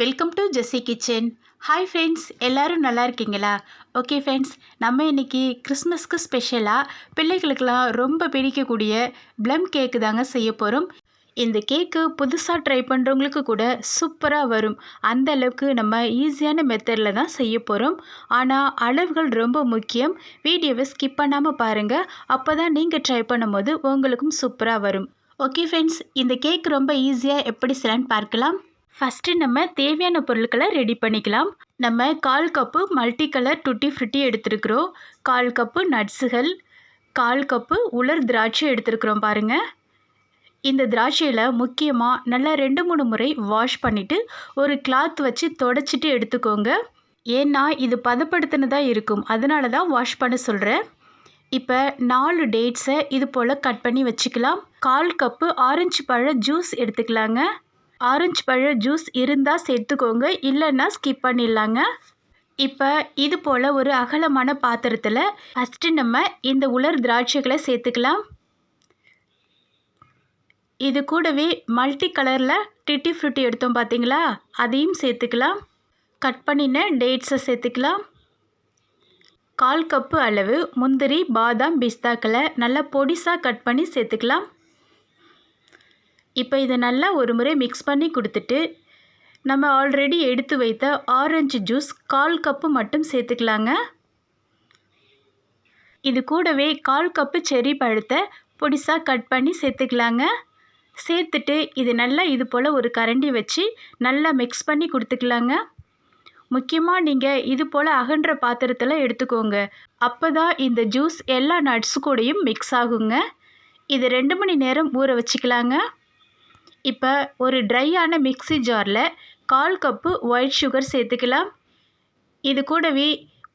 Welcome to Jessy kitchen hi friends எல்லோரும் நல்லா இருக்கீங்களா? ஓகே ஃப்ரெண்ட்ஸ் நம்ம இன்றைக்கி கிறிஸ்மஸ்க்கு ஸ்பெஷலாக பிள்ளைகளுக்கெல்லாம் ரொம்ப பிடிக்கக்கூடிய ப்ளம் கேக்கு தாங்க செய்ய போகிறோம் இந்த கேக்கு புதுசாக ட்ரை பண்ணுறவங்களுக்கு கூட சூப்பராக வரும். அந்த அளவுக்கு நம்ம ஈஸியான மெத்தடில் தான் செய்ய போகிறோம் ஆனால் அளவுகள் ரொம்ப முக்கியம். வீடியோவை ஸ்கிப் பண்ணாமல் பாருங்கள் அப்போ தான் நீங்கள் ட்ரை பண்ணும்போது உங்களுக்கும் சூப்பராக வரும். ஓகே ஃப்ரெண்ட்ஸ் இந்த கேக் ரொம்ப ஈஸியாக எப்படி செய்யலான்னு பார்க்கலாம். ஃபஸ்ட்டு நம்ம தேவையான பொருட்களை ரெடி பண்ணிக்கலாம். நம்ம கால் cup multi colour tutti frutti எடுத்துருக்குறோம். கால் கப்பு நட்ஸுகள் கால் கப்பு உலர் திராட்சை எடுத்துருக்குறோம் பாருங்கள் இந்த திராட்சையில் முக்கியமாக நல்லா ரெண்டு மூணு முறை வாஷ் பண்ணிவிட்டு ஒரு கிளாத் வச்சு தொடச்சிட்டு எடுத்துக்கோங்க. ஏன்னா இது பதப்படுத்தினதாக இருக்கும். அதனால தான் வாஷ் பண்ண சொல்கிறேன் இப்போ நாலு டேட்ஸை இது போல் கட் பண்ணி வச்சுக்கலாம். கால் கப்பு ஆரஞ்சு பழ ஜூஸ் எடுத்துக்கலாங்க. ஆரஞ்சு பழ ஜூஸ் இருந்தால் சேர்த்துக்கோங்க இல்லைன்னா ஸ்கிப் பண்ணிடலாங்க. இப்போ இது போல் ஒரு அகலமான பாத்திரத்தில் ஃபஸ்ட்டு நம்ம இந்த உலர் திராட்சைகளை சேர்த்துக்கலாம். இது கூடவே மல்டி கலரில் டிட்டி ஃப்ரூட்டி எடுத்தோம் பார்த்தீங்களா அதையும் சேர்த்துக்கலாம். கட் பண்ணின டேட்ஸை சேர்த்துக்கலாம். கால் கப்பு அளவு முந்திரி பாதாம் பிஸ்தாக்களை நல்லா பொடிசாக கட் பண்ணி சேர்த்துக்கலாம். இப்போ இதை நல்லா ஒரு முறை மிக்ஸ் பண்ணி கொடுத்துட்டு நம்ம ஆல்ரெடி எடுத்து வைத்த ஆரஞ்சு ஜூஸ் கால் கப்பு மட்டும் சேர்த்துக்கலாங்க. இது கூடவே கால் கப்பு செரி பழத்தை பொடிசாக கட் பண்ணி சேர்த்துக்கலாங்க. சேர்த்துட்டு இது நல்லா இது போல் ஒரு கரண்டி வச்சு நல்லா மிக்ஸ் பண்ணி கொடுத்துக்கலாங்க. முக்கியமாக நீங்கள் இது போல் அகன்ற பாத்திரத்தில் எடுத்துக்கோங்க. அப்போ தான் இந்த ஜூஸ் எல்லா நட்ஸு கூடயும் மிக்ஸ் ஆகுங்க. இது ரெண்டு மணி நேரம் ஊற வச்சுக்கலாங்க. இப்போ ஒரு ட்ரையான மிக்ஸி ஜாரில் கால் கப்பு ஒயிட் சுகர் சேர்த்துக்கலாம். இது கூடவே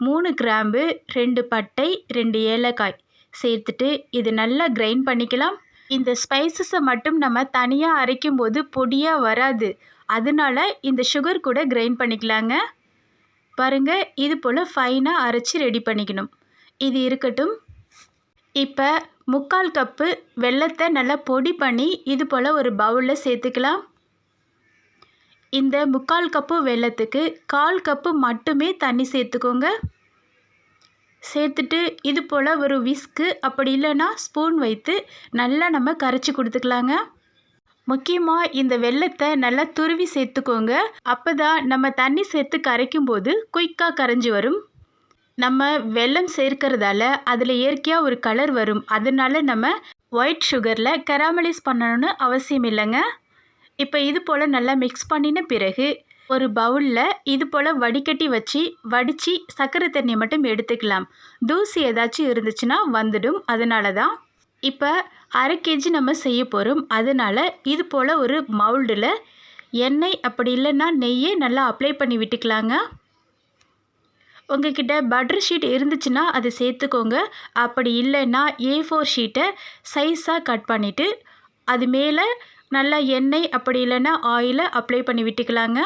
மூணு கிராம்பு ரெண்டு பட்டை ரெண்டு ஏலக்காய் சேர்த்துட்டு இது நல்லா கிரைண்ட் பண்ணிக்கலாம். இந்த ஸ்பைசஸை மட்டும் நம்ம தனியாக அரைக்கும் போது பொடியாக வராது. அதனால இந்த சுகர் கூட கிரைண்ட் பண்ணிக்கலாங்க. பாருங்கள் இது போல் ஃபைனாக அரைச்சி ரெடி பண்ணிக்கணும். இது இருக்கட்டும். இப்போ முக்கால் கப்பு வெள்ளத்தை நல்லா பொடி பண்ணி இது போல் ஒரு பவுலில் சேர்த்துக்கலாம். இந்த முக்கால் கப்பு வெள்ளத்துக்கு கால் கப்பு மட்டுமே தண்ணி சேர்த்துக்கோங்க. சேர்த்துட்டு இது போல் ஒரு விஸ்கு அப்படி இல்லைன்னா ஸ்பூன் வைத்து நல்லா நம்ம கரைச்சி கொடுத்துக்கலாங்க. முக்கியமாக இந்த வெள்ளத்தை நல்லா துருவி சேர்த்துக்கோங்க. அப்போ தான் நம்ம தண்ணி சேர்த்து கரைக்கும் போது குயிக்காக கரைஞ்சி வரும். நம்ம வெல்லம் சேர்க்கறதால அதில் இயற்கையாக ஒரு கலர் வரும். அதனால நம்ம ஒயிட் சுகரில் கெராமலைஸ் பண்ணணும்னு அவசியம் இல்லைங்க. இப்போ இது போல் நல்லா மிக்ஸ் பண்ணின பிறகு ஒரு பவுலில் இது போல் வடிகட்டி வச்சு வடித்து சர்க்கரை தண்ணியை மட்டும் எடுத்துக்கலாம். தூசி ஏதாச்சும் இருந்துச்சுன்னா வந்துடும். அதனால தான் இப்போ அரை கேஜி நம்ம செய்ய போகிறோம் அதனால் இது போல் ஒரு மவுல்டில் எண்ணெய் அப்படி இல்லைன்னா நெய்யே நல்லா அப்ளை பண்ணி விட்டுக்கலாங்க. உங்ககிட்ட பட்டர் ஷீட் இருந்துச்சுன்னா அதை சேர்த்துக்கோங்க. அப்படி இல்லைன்னா ஏ ஃபோர் ஷீட்டை சைஸாக கட் பண்ணிவிட்டு அது மேலே நல்லா எண்ணெய் அப்படி இல்லைன்னா ஆயிலை அப்ளை பண்ணி விட்டுக்கலாங்க.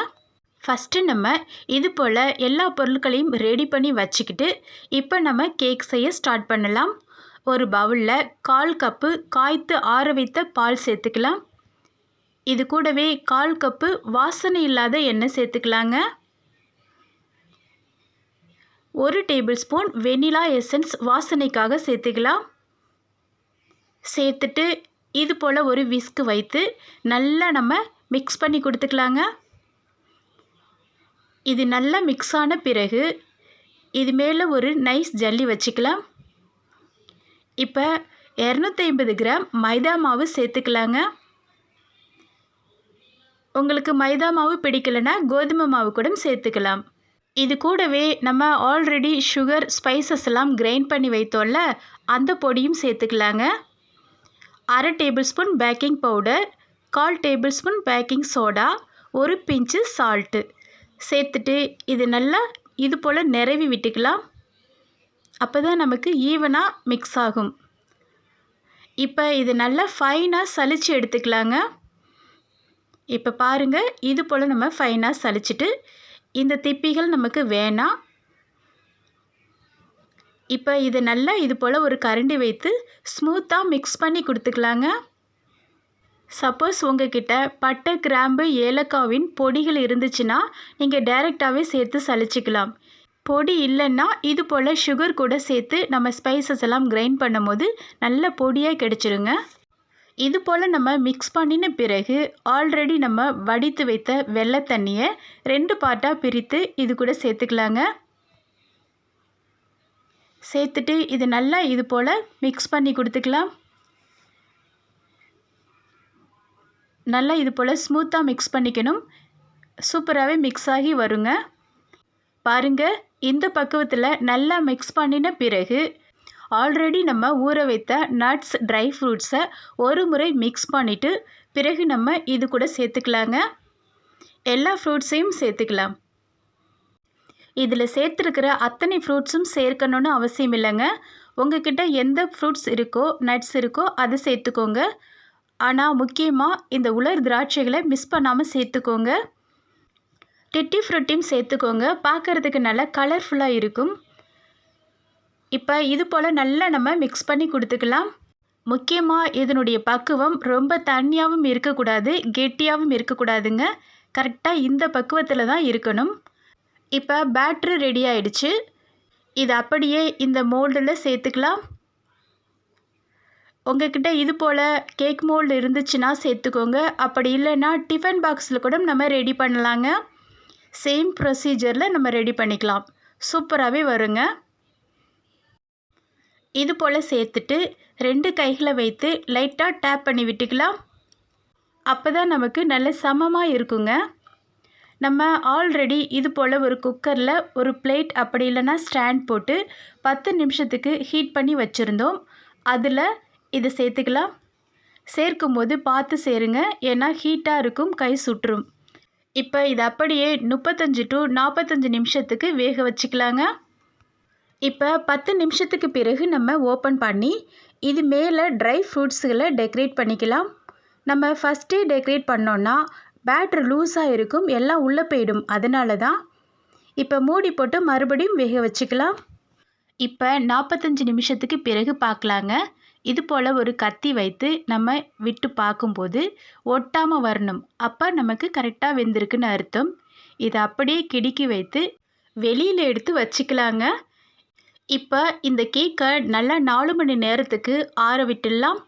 ஃபஸ்ட்டு நம்ம இது போல் எல்லா பொருட்களையும் ரெடி பண்ணி வச்சுக்கிட்டு இப்போ நம்ம கேக் செய்ய ஸ்டார்ட் பண்ணலாம். ஒரு பவுலில் கால் கப்பு காய்த்து ஆற வைத்த பால் சேர்த்துக்கலாம். இது கூடவே கால் கப்பு வாசனை இல்லாத எண்ணெய் சேர்த்துக்கலாங்க. ஒரு டேபிள் ஸ்பூன் வெனிலா எசன்ஸ் வாசனைக்காக சேர்த்துக்கலாம். சேர்த்துட்டு இது போல் ஒரு விஸ்க்கு வைத்து நல்லா நம்ம மிக்ஸ் பண்ணி கொடுத்துக்கலாங்க. இது நல்லா மிக்ஸ் ஆன பிறகு இது மேலே ஒரு நைஸ் ஜல்லி வச்சுக்கலாம். இப்போ இரநூத்தி ஐம்பது கிராம் மைதா மாவு சேர்த்துக்கலாங்க. உங்களுக்கு மைதா மாவு பிடிக்கலைன்னா கோதுமை மாவு கூட சேர்த்துக்கலாம். இது கூடவே நம்ம ஆல்ரெடி சுகர் ஸ்பைசஸ் எல்லாம் கிரைண்ட் பண்ணி வைத்தோம்ல அந்த பொடியும் சேர்த்துக்கலாங்க. அரை டேபிள் ஸ்பூன் பேக்கிங் பவுடர் கால் டேபிள் ஸ்பூன் பேக்கிங் சோடா ஒரு பிஞ்சு சால்ட்டு சேர்த்துட்டு இது நல்லா இது போல் நிறவி விட்டுக்கலாம். அப்போ தான் நமக்கு ஈவனாக மிக்ஸ் ஆகும். இப்போ இது நல்லா ஃபைனாக சலித்து எடுத்துக்கலாங்க. இப்போ பாருங்கள் இது போல் நம்ம ஃபைனாக சலிச்சிட்டு இந்த திப்பிகள் நமக்கு வேணாம் இப்போ இது நல்லா இது போல் ஒரு கரண்டி வைத்து ஸ்மூத்தாக மிக்ஸ் பண்ணி கொடுத்துக்கலாங்க. சப்போஸ் உங்ககிட்ட பட்டை கிராம்பு ஏலக்காவின் பொடிகள் இருந்துச்சுன்னா நீங்கள் டைரெக்டாகவே சேர்த்து சலிச்சிக்கலாம். பொடி இல்லைன்னா இது போல் சுகர் கூட சேர்த்து நம்ம ஸ்பைசஸ் எல்லாம் கிரைண்ட் பண்ணும்போது நல்ல பொடியாக கிடச்சிருங்க. இது போல் நம்ம மிக்ஸ் பண்ணின பிறகு ஆல்ரெடி நம்ம வடித்து வைத்த வெள்ளை தண்ணியை ரெண்டு பார்ட்டாக பிரித்து இது கூட சேர்த்துக்கலாங்க. சேர்த்துட்டு இது நல்லா இது போல் மிக்ஸ் பண்ணி கொடுத்துக்கலாம். நல்லா இது போல் ஸ்மூத்தாக மிக்ஸ் பண்ணிக்கணும். சூப்பராகவே மிக்ஸ் ஆகி வருங்க. பாருங்கள் இந்த பக்குவத்தில் நல்லா மிக்ஸ் பண்ணின பிறகு ஆல்ரெடி நம்ம ஊற வைத்த நட்ஸ் ட்ரை ஃப்ரூட்ஸை ஒரு முறை மிக்ஸ் பண்ணிவிட்டு பிறகு நம்ம இது கூட சேர்த்துக்கலாங்க. எல்லா ஃப்ரூட்ஸையும் சேர்த்துக்கலாம். இதில் சேர்த்துருக்கிற அத்தனை ஃப்ரூட்ஸும் சேர்க்கணுன்னு அவசியம் இல்லைங்க. உங்ககிட்ட எந்த ஃப்ரூட்ஸ் இருக்கோ நட்ஸ் இருக்கோ அதை சேர்த்துக்கோங்க. ஆனால் முக்கியமாக இந்த உலர் திராட்சைகளை மிஸ் பண்ணாமல் சேர்த்துக்கோங்க. டிட்டி ஃப்ரூட்டையும் சேர்த்துக்கோங்க. பார்க்குறதுக்கு நல்லா கலர்ஃபுல்லாக இருக்கும். இப்போ இது போல் நல்லா நம்ம மிக்ஸ் பண்ணி கொடுத்துக்கலாம். முக்கியமாக இதனுடைய பக்குவம் ரொம்ப தண்ணியாகவும் இருக்கக்கூடாது கெட்டியாகவும் இருக்கக்கூடாதுங்க. கரெக்டாக இந்த பக்குவத்தில் தான் இருக்கணும். இப்போ பேட்ரு ரெடி ஆயிடுச்சு. இது அப்படியே இந்த மோல்டில் சேர்த்துக்கலாம். உங்ககிட்ட இது போல் கேக் மோல்டு இருந்துச்சுன்னா சேர்த்துக்கோங்க. அப்படி இல்லைன்னா டிஃபன் பாக்ஸில் கூட நம்ம ரெடி பண்ணலாங்க. சேம் ப்ரொசீஜரில் நம்ம ரெடி பண்ணிக்கலாம். சூப்பராகவே வருங்க. இது போல் சேர்த்துட்டு ரெண்டு கைகளை வைத்து லைட்டாக டேப் பண்ணி விட்டுக்கலாம். அப்போ தான் நமக்கு நல்ல சமமாக இருக்குங்க. நம்ம ஆல்ரெடி இது போல் ஒரு குக்கரில் ஒரு பிளேட் அப்படி இல்லைன்னா ஸ்டாண்ட் போட்டு பத்து நிமிஷத்துக்கு ஹீட் பண்ணி வச்சுருந்தோம். அதில் இதை சேர்த்துக்கலாம். சேர்க்கும்போது பார்த்து சேருங்க. ஏன்னா ஹீட்டாக இருக்கும் கை சுற்றும். இப்போ இது அப்படியே முப்பத்தஞ்சு டு நாற்பத்தஞ்சு நிமிஷத்துக்கு வேக வச்சுக்கலாங்க. இப்போ பத்து நிமிஷத்துக்கு பிறகு நம்ம ஓப்பன் பண்ணி இது மேலே ட்ரை ஃப்ரூட்ஸுகளை டெக்கரேட் பண்ணிக்கலாம். நம்ம ஃபஸ்ட்டே டெக்கரேட் பண்ணோன்னா பேட்ரு லூஸாக இருக்கும் எல்லாம் உள்ளே போயிடும் அதனால தான் இப்போ மூடி போட்டு மறுபடியும் வேக வச்சுக்கலாம். இப்போ நாற்பத்தஞ்சு நிமிஷத்துக்கு பிறகு பார்க்கலாங்க இது போல் ஒரு கத்தி வைத்து நம்ம விட்டு பார்க்கும்போது ஒட்டாமல் வரணும். அப்போ நமக்கு கரெக்டாக வெந்திருக்குன்னு அர்த்தம். இதை அப்படியே கிடுக்கி வைத்து வெளியில் எடுத்து வச்சுக்கலாங்க. இப்போ இந்த கேக்கை நல்லா நாலு மணி நேரத்துக்கு ஆற விட்டுடலாம்.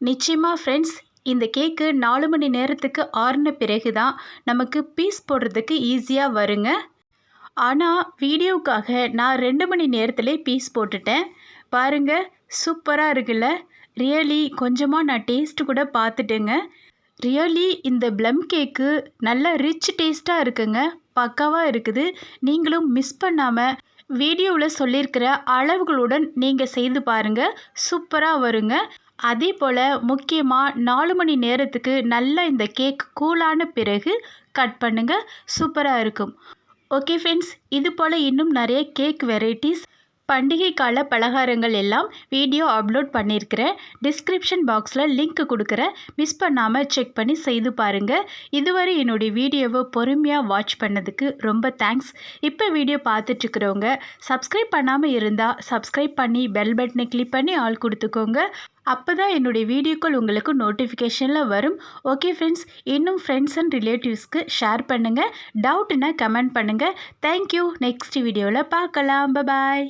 நிச்சயமாக ஃப்ரெண்ட்ஸ் இந்த கேக்கு நாலு மணி நேரத்துக்கு ஆறின பிறகு தான் நமக்கு பீஸ் போடுறதுக்கு ஈஸியாக வருங்க. ஆனால் வீடியோவுக்காக நான் ரெண்டு மணி நேரத்திலே பீஸ் போட்டுட்டேன். பாருங்கள் சூப்பராக இருக்குல்ல? ரியலி கொஞ்சமாக நான் டேஸ்ட்டு கூட பார்த்துட்டேங்க. ரியலி இந்த ப்ளம் கேக்கு நல்ல ரிச் டேஸ்ட்டாக இருக்குங்க. பக்காவாக இருக்குது. நீங்களும் மிஸ் பண்ணாமல் வீடியோவில் சொல்லியிருக்கிற அளவுகளுடன் நீங்கள் செய்து பாருங்கள் சூப்பராக வருங்க. அதே போல் முக்கியமாக நாலு மணி நேரத்துக்கு நல்லா இந்த கேக் கூலான பிறகு கட் பண்ணுங்கள் சூப்பராக இருக்கும். ஓகே ஃப்ரெண்ட்ஸ் இது போல் இன்னும் நிறைய கேக் வெரைட்டிஸ் பண்டிகை கால பலகாரங்கள் எல்லாம் வீடியோ அப்லோட் பண்ணியிருக்கிறேன் டிஸ்கிரிப்ஷன் பாக்ஸில் லிங்க் கொடுக்குறேன் மிஸ் பண்ணாமல் செக் பண்ணி செய்து பாருங்கள் இதுவரை என்னுடைய வீடியோவை பொறுமையாக வாட்ச் பண்ணதுக்கு ரொம்ப தேங்க்ஸ் இப்போ வீடியோ பார்த்துட்ருக்குறவங்க சப்ஸ்கிரைப் பண்ணாமல் இருந்தால் சப்ஸ்கிரைப் பண்ணி பெல் பட்டனை கிளிக் பண்ணி ஆள் கொடுத்துக்கோங்க. அப்போ தான் என்னுடைய வீடியோக்கள் உங்களுக்கு நோட்டிஃபிகேஷனில் வரும். ஓகே ஃப்ரெண்ட்ஸ் இன்னும் ஃப்ரெண்ட்ஸ் அண்ட் ரிலேட்டிவ்ஸ்க்கு ஷேர் பண்ணுங்கள் டவுட்னா கமெண்ட் பண்ணுங்கள் தேங்க்யூ நெக்ஸ்ட் வீடியோவில் பார்க்கலாம். பாய்